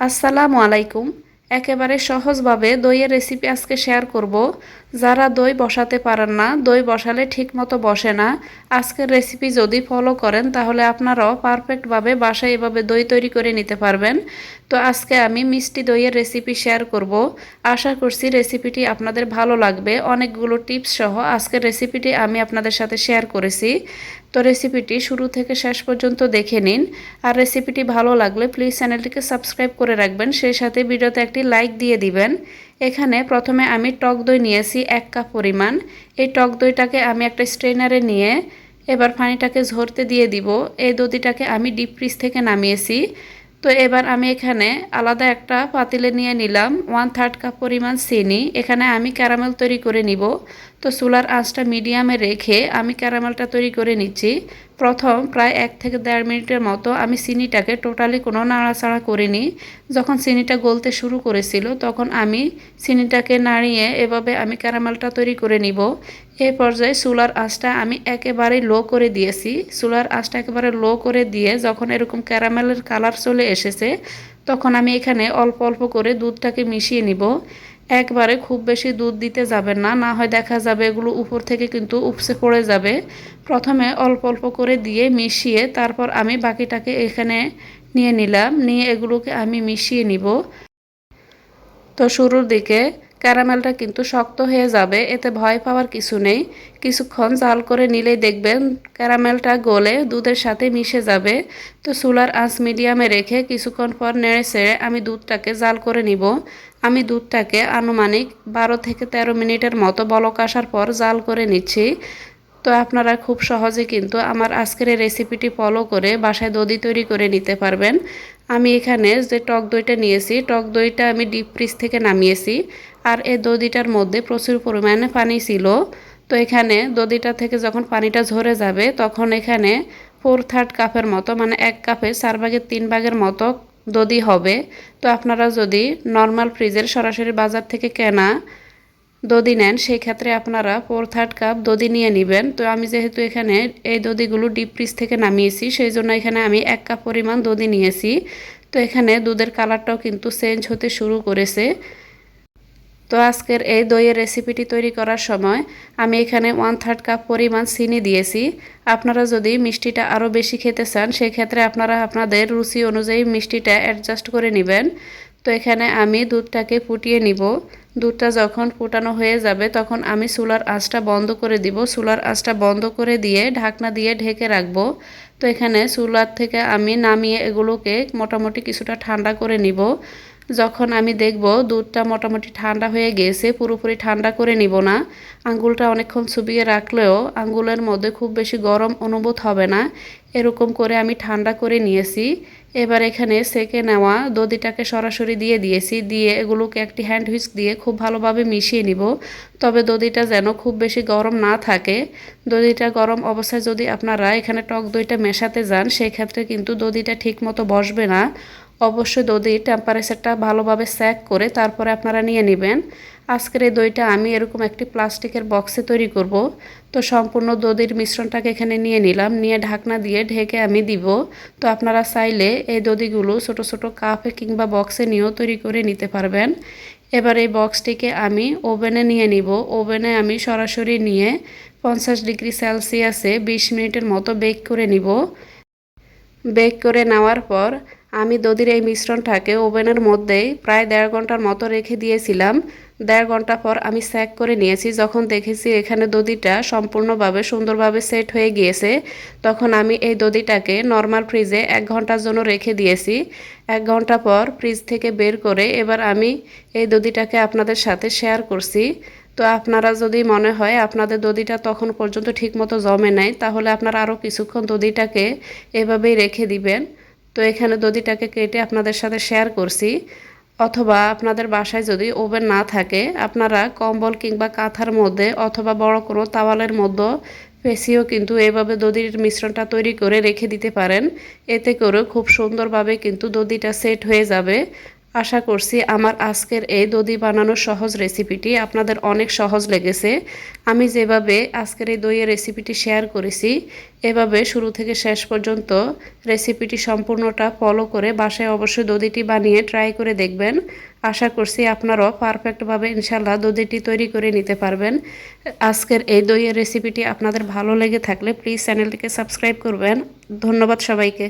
আসসালামু আলাইকুম। একেবারে সহজভাবে দইয়ের রেসিপি আজকে শেয়ার করব। যারা দই বসাতে পারেন না, দই বসালে ঠিক মতো বসে না। আজকের রেসিপি যদি ফলো করেন, তাহলে আপনারাও পারফেক্টভাবে বাসায় এভাবে দই তৈরি করে নিতে পারবেন। তো আজকে আমি মিষ্টি দইয়ের রেসিপি শেয়ার করব। আশা করছি রেসিপিটি আপনাদের ভালো লাগবে। অনেকগুলো টিপস সহ আজকের রেসিপিটি আমি আপনাদের সাথে শেয়ার করেছি। তো রেসিপিটি শুরু থেকে শেষ পর্যন্ত দেখে নিন। আর রেসিপিটি ভালো লাগলে প্লিজ চ্যানেলটিকে সাবস্ক্রাইব করে রাখবেন, সেই সাথে ভিডিওতে একটি লাইক দিয়ে দিবেন। এখানে প্রথমে আমি টক দই নিয়েছি এক কাপ পরিমাণ। এই টক দইটাকে আমি একটা স্ট্রেনারে নিয়ে এবার পানিটাকে ঝরতে দিয়ে দিব। এই দধিটাকে আমি ডিপ ফ্রিজ থেকে নামিয়েছি। তো এবার আমি এখানে আলাদা একটা পাতিলে নিয়ে নিলাম ওয়ান থার্ড কাপ পরিমাণ চিনি। এখানে আমি ক্যারামেল তৈরি করে নিব। তো চুলার আঁচটা মিডিয়ামে রেখে আমি ক্যারামেলটা তৈরি করে নিচ্ছি। প্রথম প্রায় এক থেকে দেড় মিনিটের মতো আমি চিনিটাকে টোটালি কোনো নাড়াচাড়া করিনি। যখন চিনিটা গলতে শুরু করেছিল, তখন আমি চিনিটাকে নাড়িয়ে এভাবে আমি ক্যারামেলটা তৈরি করে নিব। এই পর্যায়ে চুলার আঁচটা আমি একেবারেই লো করে দিয়েছি। চুলার আঁচটা একেবারে লো করে দিয়ে যখন এরকম ক্যারামেলের কালার চলে এসেছে, তখন আমি এখানে অল্প অল্প করে দুধটাকে মিশিয়ে নিব। একবারে খুব বেশি দুধ দিতে যাবেন না না হয় দেখা যাবে এগুলো উপর থেকে কিন্তু উপসে পড়ে যাবে। প্রথমে অল্প অল্প করে দিয়ে মিশিয়ে তারপর আমি বাকিটাকে এখানে নিয়ে নিলাম, নিয়ে এগুলোকে আমি মিশিয়ে নিব। তো শুরুর দিকে ক্যারামেলটা কিন্তু শক্ত হয়ে যাবে, এতে ভয় পাওয়ার কিছু নেই। কিছুক্ষণ জাল করে নিলেই দেখবেন ক্যারামেলটা গলে দুধের সাথে মিশে যাবে। তো চুলার আঁচ মিডিয়ামে রেখে কিছুক্ষণ পর নেড়ে ছেড়ে আমি দুধটাকে জাল করে নিব। আমি দুধটাকে আনুমানিক বারো থেকে ১৩ মিনিটের মতো বলক আসার পর জাল করে নিচ্ছি। তো আপনারা খুব সহজে কিন্তু আমার আজকের রেসিপিটি ফলো করে বাসায় দধি তৈরি করে নিতে পারবেন। আমি এখানে যে টক দইটা নিয়েছি, টক দইটা আমি ডিপ ফ্রিজ থেকে নামিয়েছি। আর এই দদিটার মধ্যে প্রচুর পরিমাণে পানি ছিল। তো এখানে দদিটা থেকে যখন পানিটা ঝরে যাবে, তখন এখানে ফোর থার্ড কাপের মতো মানে এক কাপে চার ভাগের তিন ভাগের মতো দদি হবে। তো আপনারা যদি নর্মাল ফ্রিজের সরাসরি বাজার থেকে কেনা দধি নেন, সেই ক্ষেত্রে আপনারা ফোর থার্ড কাপ দধি নিয়ে নেবেন। তো আমি যেহেতু এখানে এই দধিগুলো ডিপ ফ্রিজ থেকে নামিয়েছি, সেই জন্য এখানে আমি এক কাপ পরিমাণ দধি নিয়েছি। তো এখানে দুধের কালারটাও কিন্তু চেঞ্জ হতে শুরু করেছে। তো আজকের এই দইয়ের রেসিপিটি তৈরি করার সময় আমি এখানে ওয়ান থার্ড কাপ পরিমাণ চিনি দিয়েছি। আপনারা যদি মিষ্টিটা আরও বেশি খেতে চান সেক্ষেত্রে আপনারা আপনাদের রুচি অনুযায়ী মিষ্টিটা অ্যাডজাস্ট করে নেবেন। তো এখানে আমি দুধটাকে ফুটিয়ে নিব। দুধটা যখন ফুটানো হয়ে যাবে, তখন আমি চুলার আঁচটা বন্ধ করে দিব। চুলার আঁচটা বন্ধ করে দিয়ে ঢাকনা দিয়ে ঢেকে রাখব। তো এখানে চুলার থেকে আমি নামিয়ে এগুলোকে মোটামুটি কিছুটা ঠান্ডা করে নিব। যখন আমি দেখব দুধটা মোটামুটি ঠান্ডা হয়ে গেছে, পুরোপুরি ঠান্ডা করে নিব না, আঙ্গুলটা অনেকক্ষণ চুবিয়ে রাখলেও আঙ্গুলের মধ্যে খুব বেশি গরম অনুভূত হবে না। এরকম করে আমি ঠান্ডা করে নিয়েছি। এবার এখানে সেকে নেওয়া দধিটাকে সরাসরি দিয়ে দিয়েছি। দিয়ে এগুলোকে একটি হ্যান্ড হুইস্ক দিয়ে খুব ভালোভাবে মিশিয়ে নিব। তবে দধিটা যেন খুব বেশি গরম না থাকে। দধিটা গরম অবস্থায় যদি আপনারা এখানে টক দইটা মেশাতে যান, সেক্ষেত্রে কিন্তু দধিটা ঠিকমতো বসবে না। অবশ্যই দধির টেম্পারেচারটা ভালোভাবে স্যাক করে তারপরে আপনারা নিয়ে নেবেন। আজকের এই দইটা আমি এরকম একটি প্লাস্টিকের বক্সে তৈরি করব। তো সম্পূর্ণ দধির মিশ্রণটাকে এখানে নিয়ে নিলাম। নিয়ে ঢাকনা দিয়ে ঢেকে আমি দিব। তো আপনারা চাইলে এই দধিগুলো ছোট ছোট কাপে কিংবা বক্সে নিয়েও তৈরি করে নিতে পারবেন। এবার এই বক্সটিকে আমি ওভেনে নিয়ে নিব। ওভেনে আমি সরাসরি নিয়ে পঞ্চাশ ডিগ্রি সেলসিয়াসে বিশ মিনিটের মতো বেক করে নিব। বেক করে নেওয়ার পর আমি দধির এই মিশ্রণটাকে ওভেনের মধ্যেই প্রায় দেড় ঘণ্টার মতো রেখে দিয়েছিলাম। দেড় ঘণ্টা পর আমি স্যাক করে নিয়েছি। যখন দেখেছি এখানে দধিটা সম্পূর্ণভাবে সুন্দরভাবে সেট হয়ে গিয়েছে, তখন আমি এই দধিটাকে নর্মাল ফ্রিজে এক ঘণ্টার জন্য রেখে দিয়েছি। এক ঘণ্টা পর ফ্রিজ থেকে বের করে এবার আমি এই দধিটাকে আপনাদের সাথে শেয়ার করছি। তো আপনারা যদি মনে হয় আপনাদের দধিটা তখন পর্যন্ত ঠিকমতো জমে নাই, তাহলে আপনারা আরও কিছুক্ষণ দধিটাকে এভাবেই রেখে দিবেন। তো এখানে দধিটাকে কেটে আপনাদের সাথে শেয়ার করছি। অথবা আপনাদের বাসায় যদি ওভেন না থাকে, আপনারা কম্বল কিংবা কাঁথার মধ্যে অথবা বড় কোনো তাওয়ালের মধ্যে পেশিও কিন্তু এভাবে দধির মিশ্রণটা তৈরি করে রেখে দিতে পারেন। এতে করে খুব সুন্দরভাবে কিন্তু দধিটা সেট হয়ে যাবে। আশা করছি আমার আজকের এই দধি বানানোর সহজ রেসিপিটি আপনাদের অনেক সহজ লেগেছে। আমি যেভাবে আজকের এই দইয়ের রেসিপিটি শেয়ার করেছি, এভাবে শুরু থেকে শেষ পর্যন্ত রেসিপিটি সম্পূর্ণটা ফলো করে বাসায় অবশ্যই দধিটি বানিয়ে ট্রাই করে দেখবেন। আশা করছি আপনারাও পারফেক্টভাবে ইনশাল্লাহ দধিটি তৈরি করে নিতে পারবেন। আজকের এই দইয়ের রেসিপিটি আপনাদের ভালো লেগে থাকলে প্লিজ চ্যানেলটিকে সাবস্ক্রাইব করবেন। ধন্যবাদ সবাইকে।